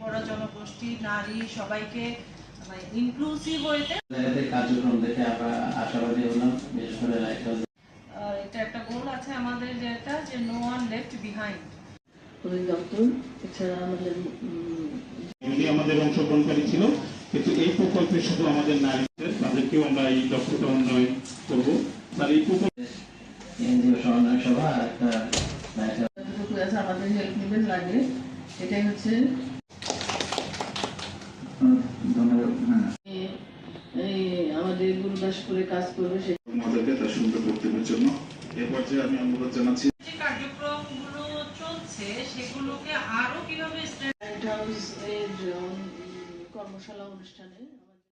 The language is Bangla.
বড় জনগোষ্ঠী নারী সবাইকে মানে ইনক্লুসিভ হইতে কার্যক্রম দেখে আমরা আশাবাদী হলাম বিশেষ করে এটা একটা গোল আছে আমাদের যেটা যে নো ওয়ান লেফট বিহাইন্ড ওই দপ্তর এছাড়া আমাদের যদি আমাদের অংশগ্রহণকারী ছিল কিন্তু এই প্রকল্পে শুধু আমাদের নারীদের তাদেরকেও আমরা এই দক্ষতা উন্নয়ন করব। তার এই প্রকল্প এনজিও সমন্বয় সভা একটা আমাদের হেল্প নেবেন লাগে। এটাই হচ্ছে হ্যাঁ। এই আমাদের গুরুদাসপুরে কাজ করবে সে আমাদেরকে তার সুন্দর বক্তব্যের জন্য। এ পর্যায়ে আমি অনুরোধ জানাচ্ছি যে কার্যক্রমগুলো চলছে সেগুলোকে আরও কীভাবে কর্মশালা অনুষ্ঠানে